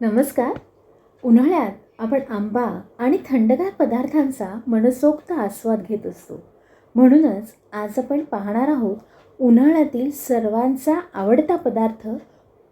नमस्कार. उन्हाळ्यात आपण आंबा आणि थंडगार पदार्थांचा मनसोक्त आस्वाद घेत असतो. म्हणूनच आज आपण पाहणार आहोत उन्हाळ्यातील सर्वांचा आवडता पदार्थ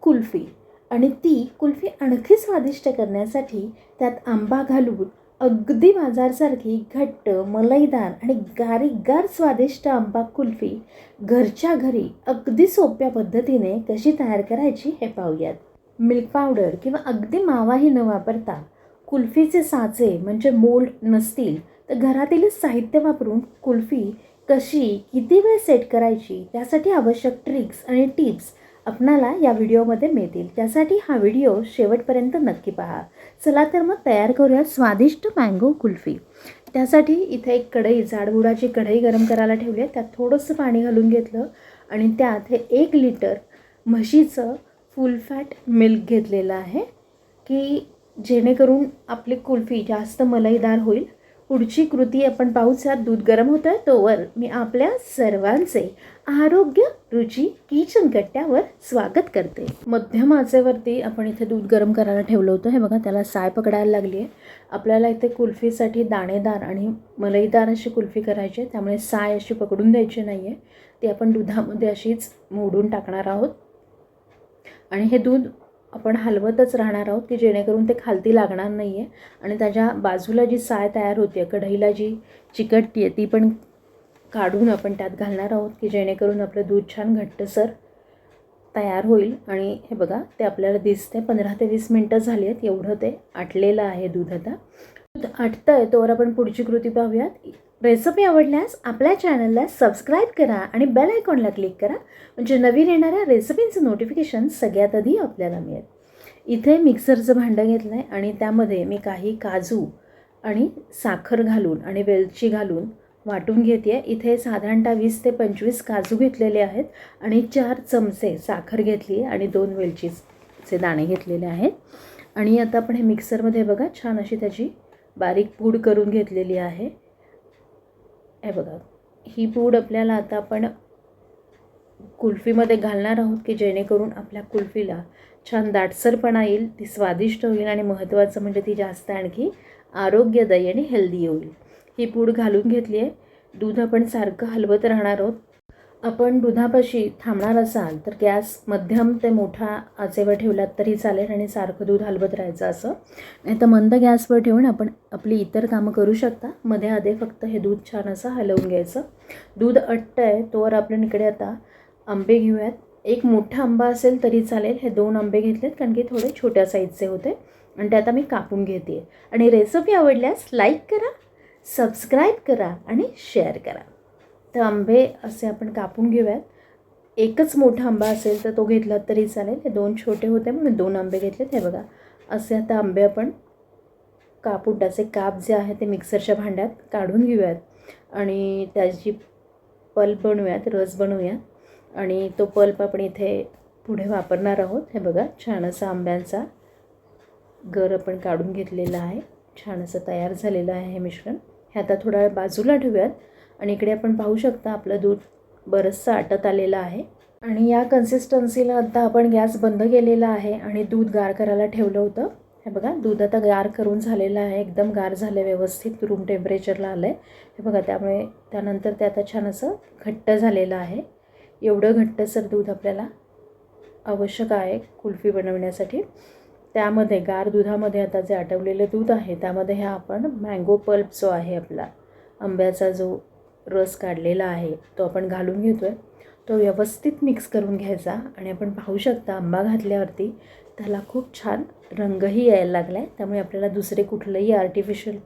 कुल्फी. आणि ती कुल्फी आणखी स्वादिष्ट करण्यासाठी त्यात आंबा घालून अगदी बाजारसारखी घट्ट मलईदार आणि गारीगार स्वादिष्ट आंबा कुल्फी घरच्या घरी अगदी सोप्या पद्धतीने कशी तयार करायची हे पाहूयात. मिल्क पावडर किंवा अगदी मावाही न वापरता कुल्फीचे साचे म्हणजे मोल्ड नसतील तर घरातीलच साहित्य वापरून कुल्फी कशी किती वेळ सेट करायची त्यासाठी आवश्यक ट्रिक्स आणि टिप्स आपणाला या व्हिडिओमध्ये मिळतील. त्यासाठी हा व्हिडिओ शेवटपर्यंत नक्की पहा. चला तर मग तयार करूया स्वादिष्ट मँगो कुल्फी. त्यासाठी इथे एक कढई जाडबुडाची कढई गरम करायला ठेवली आहे. त्यात थोडंसं पाणी घालून घेतलं आणि त्यात हे एक लिटर म्हशीचं फुल फॅट मिल्क घेतलेलं आहे की जेणेकरून आपली कुल्फी जास्त मलईदार होईल. पुढची कृती आपण पाहूयात दूध गरम होतं आहे तोवर मी आपल्या सर्वांचे आरोग्य रुची किचन कट्ट्यावर स्वागत करते. मध्यम आचेवरती आपण इथे दूध गरम करायला ठेवलं होतं. हे बघा त्याला साय पकडायला लागली आहे आपल्याला इथे कुल्फीसाठी दाणेदार आणि मलईदार अशी कुल्फी करायची आहे. त्यामुळे साय अशी पकडून द्यायची नाही आहे ती आपण दुधामध्ये अशीच मोडून टाकणार आहोत. आणि हे दूध आपण हलवतच राहणार आहोत की जेणेकरून ते खालती लागणार नाही आहे आणि त्याच्या बाजूला जी साय तयार होते कढईला जी चिकटती आहे ती पण काढून आपण त्यात घालणार आहोत की जेणेकरून आपलं दूध छान घट्टसर तयार होईल. आणि हे बघा ते आपल्याला दिसते पंधरा ते वीस मिनटं झाली आहेत एवढं ते आटलेलं आहे दूध आता. दूध आटतं आहे तोवर आपण पुढची कृती पाहूयात. रेसिपी आवडल्यास आपल्या चॅनलला सबस्क्राईब करा आणि बेल आयकॉनला क्लिक करा. म्हणजे नवीन येणाऱ्या रेसिपींचं नोटिफिकेशन सगळ्यात आधी आपल्याला मिळेल. इथे मिक्सरचं भांडं घेतलं आहे आणि त्यामध्ये मी काही काजू आणि साखर घालून आणि वेलची घालून वाटून घेते आहे इथे साधारणतः वीस ते पंचवीस काजू घेतलेले आहेत आणि चार चमचे साखर घेतली आहे आणि दोन वेलचीचे दाणे घेतलेले आहेत. आणि आता आपण हे मिक्सरमध्ये बघा छान अशी त्याची बारीक पूड करून घेतलेली आहे. हे बघा ही पूड आपल्याला आता आपण कुल्फीमध्ये घालणार आहोत की जेणेकरून आपल्या कुल्फीला छान दाटसरपणा येईल ती स्वादिष्ट होईल आणि महत्त्वाचं म्हणजे ती जास्त आणखी आरोग्यदायी आणि हेल्दी होईल. ही पूड घालून घेतली आहे. दूध आपण सारखं हलवत राहणार आहोत. आपण दुधापाशी थांबणार असाल तर गॅस मध्यम ते मोठा आचेवर ठेवलात तरी चालेल आणि सारखं दूध हलवत राहायचं असं. नाही तर मंद गॅसवर ठेवून आपण आपली इतर कामं करू शकता. मध्ये आधे फक्त हे दूध छान असं हलवून घ्यायचं. दूध अट्ट आहे तोवर आपण इकडे आता आंबे घेऊयात. एक मोठा आंबा असेल तरी चालेल. हे दोन आंबे घेतलेत कारण की थोडे छोट्या साईजचे होते. आणि ते आता मी कापून घेते आणि रेसिपी आवडल्यास लाईक करा सबस्क्राईब करा आणि शेअर करा. तर आंबे असे आपण कापून घेऊयात. एकच मोठा आंबा असेल तर तो घेतला तरी चालेल. हे दोन छोटे होते म्हणून दोन आंबे घेतलेत. हे बघा असे आता आंबे आपण कापुटाचे काप जे आहे ते मिक्सरच्या भांड्यात काढून घेऊयात. आणि त्याची पल्प बनवूयात रस बनवूयात. आणि तो पल्प आपण इथे पुढे वापरणार आहोत. हे बघा छान असा आंब्यांचा गर आपण काढून घेतलेला आहे. छान असं तयार झालेलं आहे हे मिश्रण. हे आता थोडा बाजूला ठेवूयात. आणि इकडे आपण पाहू शकता आपलं दूध बरंचसं आटत आलेलं आहे. आणि या कन्सिस्टन्सीला आता आपण गॅस बंद केलेला आहे आणि दूध गार करायला ठेवलं होतं. हे बघा दूध आता गार करून झालेलं आहे. एकदम गार झालं आहे व्यवस्थित रूम टेम्परेचरला आलं आहे हे बघा त्यामुळे त्यानंतर ते आता छान असं घट्ट झालेलं आहे. एवढं घट्टसर दूध आपल्याला आवश्यक आहे कुल्फी बनवण्यासाठी. त्यामध्ये गार दुधामध्ये आता जे आटवलेलं दूध आहे त्यामध्ये हा आपण मँगो पल्प जो आहे आपला आंब्याचा जो रस काढलेला आहे तो आपण घालून घेतो आहे तो व्यवस्थित मिक्स करून घ्यायचा आणि आपण पाहू शकता आंबा घातल्यावरती त्याला खूप छान रंगही यायला लागला आहे त्यामुळे आपल्याला दुसरे कुठलंही आर्टिफिशियल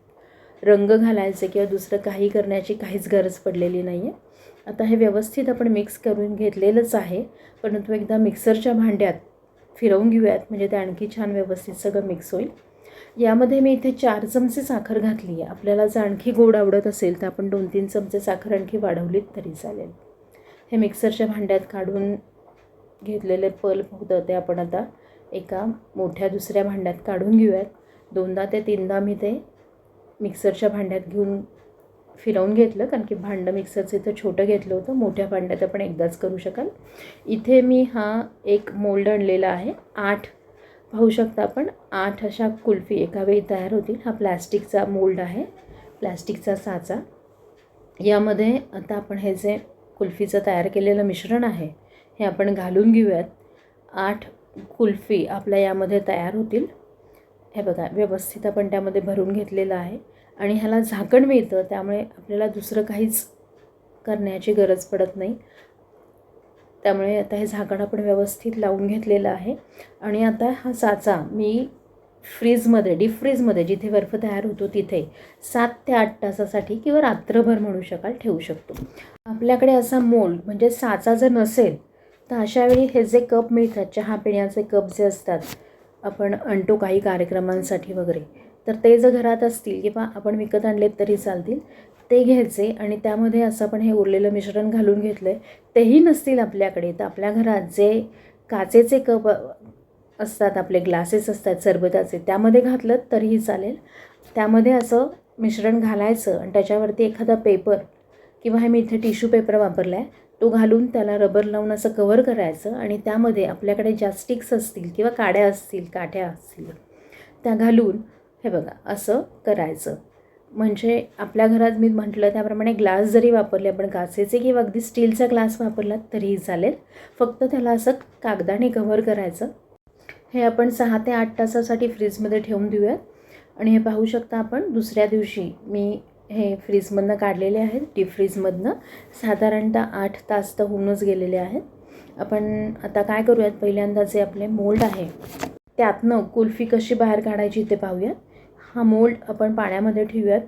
रंग घालायचे किंवा दुसरं काही करण्याची काहीच गरज पडलेली नाही आहे आता हे व्यवस्थित आपण मिक्स करून घेतलेलंच आहे. परंतु एकदा मिक्सरच्या भांड्यात फिरवून घेऊयात. म्हणजे ते आणखी छान व्यवस्थित सगळं मिक्स होईल. यामध्ये मी इथे चार चमचे साखर घातली आहे. आपल्याला जर आणखी गोड आवडत असेल तर आपण दोन तीन चमचे साखर आणखी वाढवलीत तरी चालेल. हे मिक्सरच्या भांड्यात काढून घेतलेले पल्प होतं ते आपण आता एका मोठ्या दुसऱ्या भांड्यात काढून घेऊयात. दोनदा ते तीनदा मी ते मिक्सरच्या भांड्यात घेऊन फिरवून घेतलं कारण की भांडं मिक्सरचं इथं छोटं घेतलं होतं. मोठ्या भांड्यात आपण एकदाच करू शकाल. इथे मी हा एक मोल्ड आणलेला आहे. आठ पाहू शकता आपण आठ अशा कुल्फी एकावेळी तयार होतील. हा प्लॅस्टिकचा मोल्ड आहे प्लॅस्टिकचा साचा. यामध्ये आता आपण हे जे कुल्फीचं तयार केलेलं मिश्रण आहे हे आपण घालून घेऊयात. आठ कुल्फी आपल्या यामध्ये तयार होतील. हे बघा व्यवस्थित आपण त्यामध्ये भरून घेतलेलं आहे. आणि ह्याला झाकण मिळतं त्यामुळे आपल्याला दुसरं काहीच करण्याची गरज पडत नाही. त्यामुळे आता हे झाकण आपण व्यवस्थित लावून घेतलेलं आहे. आणि आता हा साचा मी फ्रीजमध्ये डीप फ्रीजमध्ये जिथे बर्फ तयार होतो तिथे सात ते आठ तासासाठी किंवा रात्रभर म्हणू शकाल ठेवू शकतो. आपल्याकडे असा मोल्ड म्हणजे साचा जर नसेल तर अशावेळी हे जे कप मिळतात चहा पिण्याचे कप जे असतात आपण आणतो काही कार्यक्रमांसाठी वगैरे तर ते जर घरात असतील किंवा आपण विकत आणलेत तरी चालतील ते घ्यायचे आणि त्यामध्ये असं आपण हे उरलेलं मिश्रण घालून घेतलं आहे तेही नसतील आपल्याकडे. तर आपल्या घरात जे काचेचे कप असतात आपले ग्लासेस असतात सरबताचे त्यामध्ये घातलं तरीही चालेल. त्यामध्ये असं मिश्रण घालायचं आणि त्याच्यावरती एखादा पेपर किंवा हे मी इथे टिश्यू पेपर वापरला आहे तो घालून त्याला रबर लावून असं कवर करायचं आणि त्यामध्ये आपल्याकडे ज्या स्टिक्स असतील किंवा काड्या असतील काठ्या असतील त्या घालून हे बघा असं करायचं. म्हणजे आपल्या घरात मी म्हटलं त्याप्रमाणे ग्लास जरी वापरले आपण काचेचे किंवा अगदी स्टीलचा ग्लास वापरला तरीही चालेल. फक्त त्याला असं कागदाने कव्हर करायचं. हे आपण सहा ते आठ तासासाठी फ्रीजमध्ये ठेवून देऊयात आणि हे पाहू शकता आपण दुसऱ्या दिवशी मी हे फ्रीजमधनं काढलेले आहेत डीप फ्रीजमधनं. साधारणतः आठ तास तर होऊनच गेलेले आहेत. आपण आता काय करूयात पहिल्यांदा जे आपले मोल्ड आहे. त्यातनं कुल्फी कशी बाहेर काढायची ते पाहूयात. हा मोल्ड आपण पाण्यामध्ये ठेवूयात.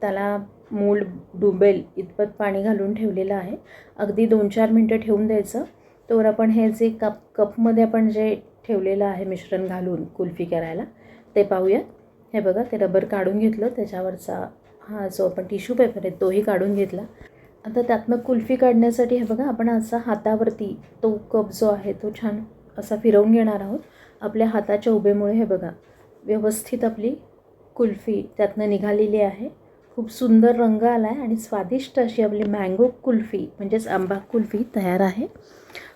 त्याला मोल्ड डुबेल इतपत पाणी घालून ठेवलेलं आहे. अगदी दोन चार मिनटं ठेवून द्यायचं. तोवर आपण हे जे कप कपमध्ये आपण जे ठेवलेलं आहे मिश्रण घालून कुल्फी करायला ते पाहूयात. हे बघा ते रबर काढून घेतलं. त्याच्यावरचा हा जो आपण टिश्यू पेपर आहे तोही काढून घेतला. आता त्यातनं कुल्फी काढण्यासाठी हे बघा आपण असा हातावरती तो कप जो आहे तो छान असा फिरवून घेणार आहोत. आपल्या हाताच्या उभेमुळे हे बघा व्यवस्थित आपली कुल्फी त्यातनं निघालेली आहे. खूप सुंदर रंग आला आहे आणि स्वादिष्ट अशी आपली मँगो कुल्फी म्हणजेच आंबा कुल्फी तयार आहे.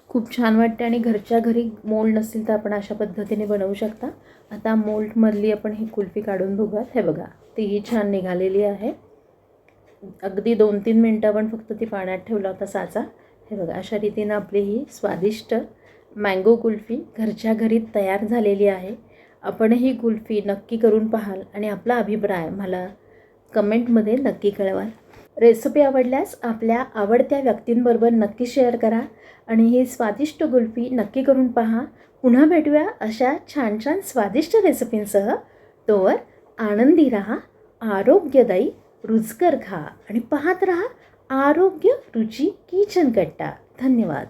खूप छान वाटते आणि घरच्या घरी मोल्ड नसेल तर आपण अशा पद्धतीने बनवू शकता. आता मोल्डमधली आपण ही कुल्फी काढून बघूयात. हे बघा तीही छान निघालेली आहे. अगदी दोन तीन मिनटं आपण फक्त ती पाण्यात ठेवला होता साचा. हे बघा अशा रीतीनं आपली ही स्वादिष्ट मँगो कुल्फी घरच्या घरी तयार झालेली आहे. आपणही कुल्फी नक्की करून पाहाल आणि आपला अभिप्राय मला कमेंटमध्ये नक्की कळवाल. रेसिपी आवडल्यास आपल्या आवडत्या व्यक्तींबरोबर नक्की शेअर करा आणि ही स्वादिष्ट गुल्फी नक्की करून पहा. पुन्हा भेटूया अशा छान छान स्वादिष्ट रेसिपींसह. तोवर आनंदी राहा आरोग्यदायी रुचकर खा आणि पाहत रहा आरोग्य रुची किचन कट्टा धन्यवाद.